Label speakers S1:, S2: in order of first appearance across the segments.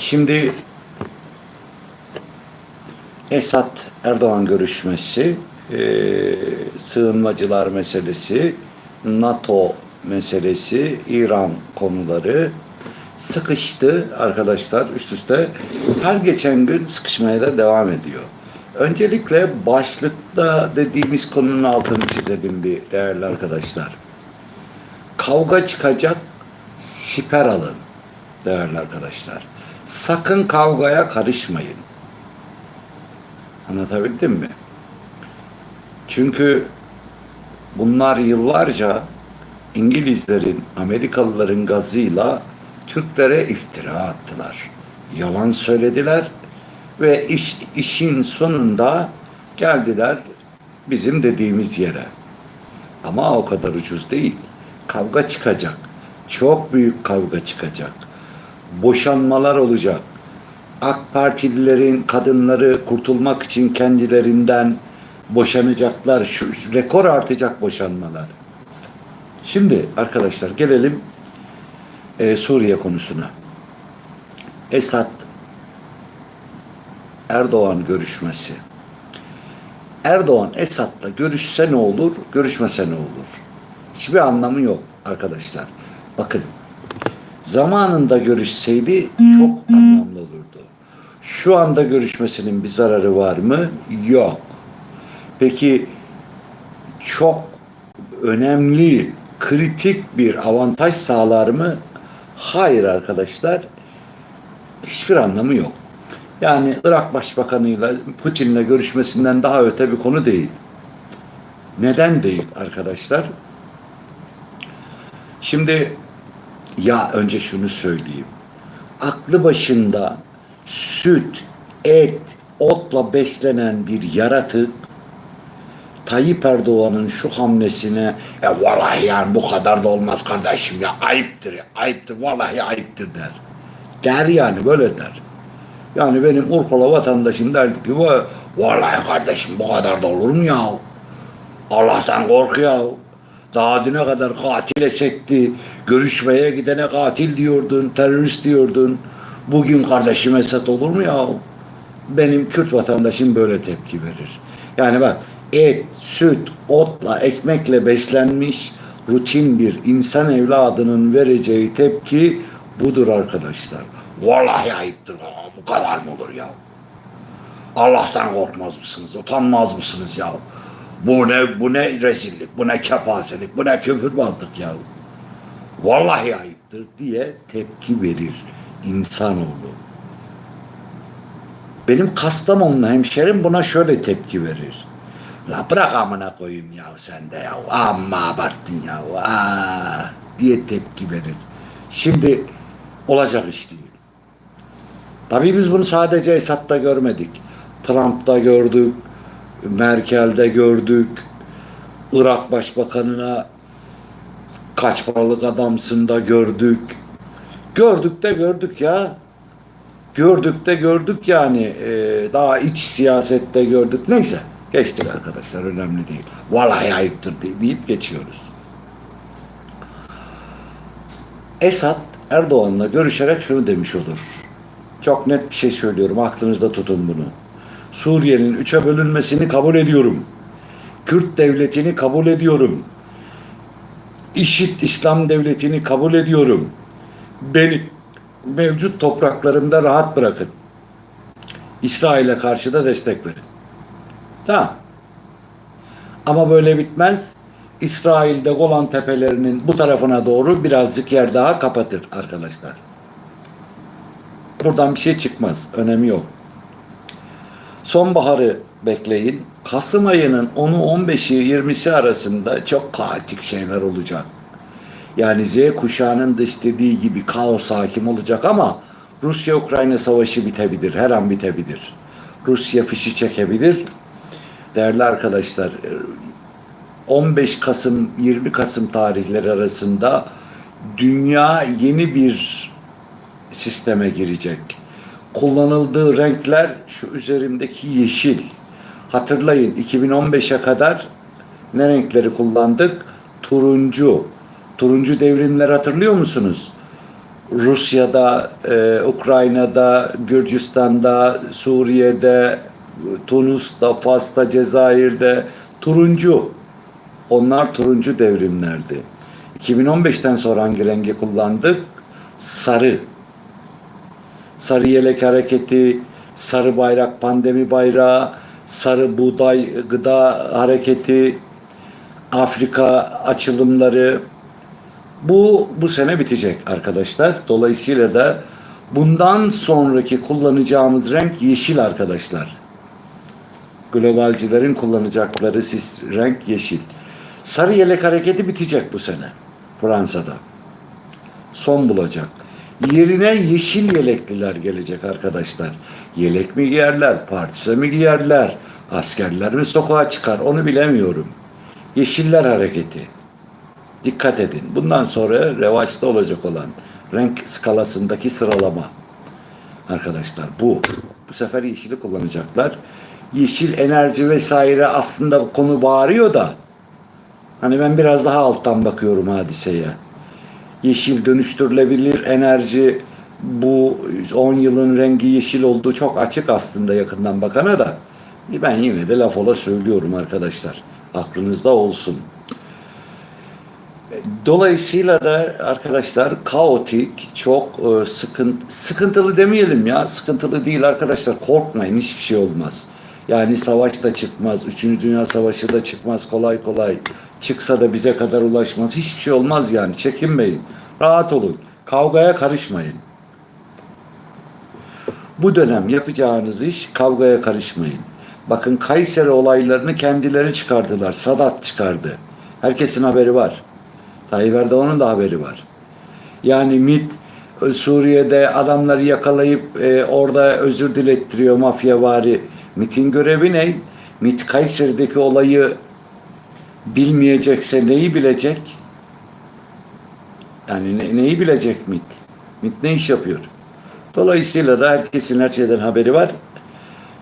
S1: Şimdi Esad Erdoğan görüşmesi, e, sığınmacılar meselesi, NATO meselesi, İran konuları sıkıştı arkadaşlar üst üste. Her geçen gün sıkışmaya da devam ediyor. Öncelikle başlıkta dediğimiz konunun altını çizelim bir değerli arkadaşlar. Kavga çıkacak, siper alın değerli arkadaşlar. Sakın kavgaya karışmayın. Anlatabildim mi? Çünkü bunlar yıllarca İngilizlerin, Amerikalıların gazıyla Türklere iftira attılar. Yalan söylediler ve iş, işin sonunda geldiler bizim dediğimiz yere. Ama o kadar ucuz değil. Kavga çıkacak. Çok büyük kavga çıkacak. Boşanmalar olacak. AK Partililerin kadınları kurtulmak için kendilerinden boşanacaklar. Şu, rekor artacak boşanmalar. Şimdi arkadaşlar gelelim e, Suriye konusuna. Esad Erdoğan görüşmesi. Erdoğan Esad'la görüşse ne olur, görüşmese ne olur? Hiçbir anlamı yok arkadaşlar. Bakın zamanında görüşseydi çok anlamlı olurdu. Şu anda görüşmesinin bir zararı var mı? Yok. Peki çok önemli, kritik bir avantaj sağlar mı? Hayır arkadaşlar. Hiçbir anlamı yok. Yani Irak Başbakanı'yla Putin'le görüşmesinden daha öte bir konu değil. Neden değil arkadaşlar? Şimdi ya önce şunu söyleyeyim. Aklı başında süt, et, otla beslenen bir yaratık Tayyip Erdoğan'ın şu hamlesine e vallahi yani bu kadar da olmaz kardeşim ya ayıptır ya ayıptır vallahi ayıptır der. Der yani böyle der. Yani benim Urfalı vatandaşım der ki "Va- vallahi kardeşim bu kadar da olur mu ya? Allah'tan kork ya. Daha düne kadar katil esekti. Görüşmeye gidene katil diyordun, terörist diyordun. Bugün kardeşim Esad olur mu ya? Benim Kürt vatandaşım böyle tepki verir. Yani bak et, süt, otla, ekmekle beslenmiş rutin bir insan evladının vereceği tepki budur arkadaşlar. Vallahi ayıptır. Aa, bu kadar mı olur ya? Allah'tan korkmaz mısınız? Utanmaz mısınız ya? Bu ne, bu ne rezillik, bu ne kepazelik, bu ne küfürbazlık ya. Vallahi ayıptır diye tepki verir insanoğlu. Benim Kastamonlu hemşerim buna şöyle tepki verir. La bırak amına koyayım ya sen de ya. Amma abarttın ya. Aa, diye tepki verir. Şimdi olacak iş değil. Tabii biz bunu sadece Esad'da görmedik. Trump'ta gördük, Merkel'de gördük, Irak Başbakanı'na kaç paralık adamsın da gördük. Gördük de gördük ya. Gördük de gördük yani. Ee, daha iç siyasette gördük. Neyse geçtik arkadaşlar önemli değil. Vallahi ayıptır deyip geçiyoruz. Esad Erdoğan'la görüşerek şunu demiş olur. Çok net bir şey söylüyorum. Aklınızda tutun bunu. Suriye'nin üçe bölünmesini kabul ediyorum. Kürt devletini kabul ediyorum. İşit İslam devletini kabul ediyorum. Beni mevcut topraklarımda rahat bırakın. İsrail'e karşı da destek verin. Tamam. Ama böyle bitmez. İsrail'de Golan Tepelerinin bu tarafına doğru birazcık yer daha kapatır arkadaşlar. Buradan bir şey çıkmaz. Önemi yok. Sonbaharı bekleyin. Kasım ayının 10'u 15'i 20'si arasında çok kaotik şeyler olacak. Yani Z kuşağının da istediği gibi kaos hakim olacak ama Rusya-Ukrayna savaşı bitebilir. Her an bitebilir. Rusya fişi çekebilir. Değerli arkadaşlar 15 Kasım 20 Kasım tarihleri arasında dünya yeni bir sisteme girecek. Kullanıldığı renkler şu üzerimdeki yeşil. Hatırlayın 2015'e kadar ne renkleri kullandık? Turuncu. Turuncu devrimler hatırlıyor musunuz? Rusya'da, e, Ukrayna'da, Gürcistan'da, Suriye'de, Tunus'ta, Fas'ta, Cezayir'de turuncu. Onlar turuncu devrimlerdi. 2015'ten sonra hangi rengi kullandık? Sarı. Sarı Yelek Hareketi, Sarı Bayrak Pandemi Bayrağı, Sarı Buğday Gıda Hareketi, Afrika açılımları. Bu bu sene bitecek arkadaşlar. Dolayısıyla da bundan sonraki kullanacağımız renk yeşil arkadaşlar. Globalcilerin kullanacakları sis, renk yeşil. Sarı Yelek Hareketi bitecek bu sene Fransa'da. Son bulacak. Yerine yeşil yelekliler gelecek arkadaşlar. Yelek mi giyerler, partise mi giyerler, askerler mi sokağa çıkar onu bilemiyorum. Yeşiller hareketi. Dikkat edin. Bundan sonra revaçta olacak olan renk skalasındaki sıralama. Arkadaşlar bu. Bu sefer yeşili kullanacaklar. Yeşil enerji vesaire aslında konu bağırıyor da hani ben biraz daha alttan bakıyorum hadiseye yeşil dönüştürülebilir enerji bu 10 yılın rengi yeşil olduğu çok açık aslında yakından bakana da ben yine de laf ola söylüyorum arkadaşlar. Aklınızda olsun. Dolayısıyla da arkadaşlar kaotik, çok e, sıkıntı, sıkıntılı demeyelim ya. Sıkıntılı değil arkadaşlar. Korkmayın hiçbir şey olmaz. Yani savaş da çıkmaz. Üçüncü Dünya Savaşı da çıkmaz kolay kolay. Çıksa da bize kadar ulaşmaz. Hiçbir şey olmaz yani. Çekinmeyin. Rahat olun. Kavgaya karışmayın. Bu dönem yapacağınız iş kavgaya karışmayın. Bakın Kayseri olaylarını kendileri çıkardılar. Sadat çıkardı. Herkesin haberi var. Tayyip Erdoğan'ın da haberi var. Yani MİT e, Suriye'de adamları yakalayıp e, orada özür dilettiriyor mafyavari. MİT'in görevi ne? MİT Kayseri'deki olayı bilmeyecekse neyi bilecek? Yani ne- neyi bilecek MİT? MİT ne iş yapıyor? Dolayısıyla da herkesin her şeyden haberi var.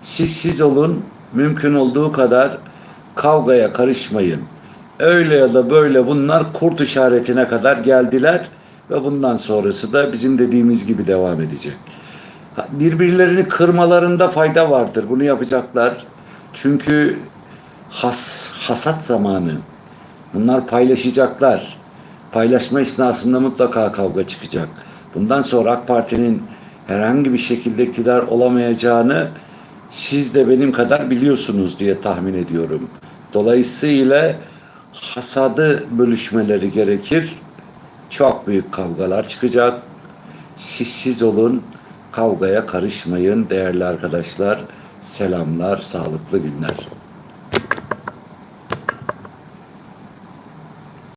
S1: Siz siz olun, mümkün olduğu kadar kavgaya karışmayın. Öyle ya da böyle bunlar kurt işaretine kadar geldiler ve bundan sonrası da bizim dediğimiz gibi devam edecek. Birbirlerini kırmalarında fayda vardır. Bunu yapacaklar. Çünkü has, hasat zamanı. Bunlar paylaşacaklar. Paylaşma esnasında mutlaka kavga çıkacak. Bundan sonra AK Parti'nin herhangi bir şekilde iktidar olamayacağını siz de benim kadar biliyorsunuz diye tahmin ediyorum. Dolayısıyla hasadı bölüşmeleri gerekir. Çok büyük kavgalar çıkacak. Siz siz olun, kavgaya karışmayın değerli arkadaşlar. Selamlar, sağlıklı günler.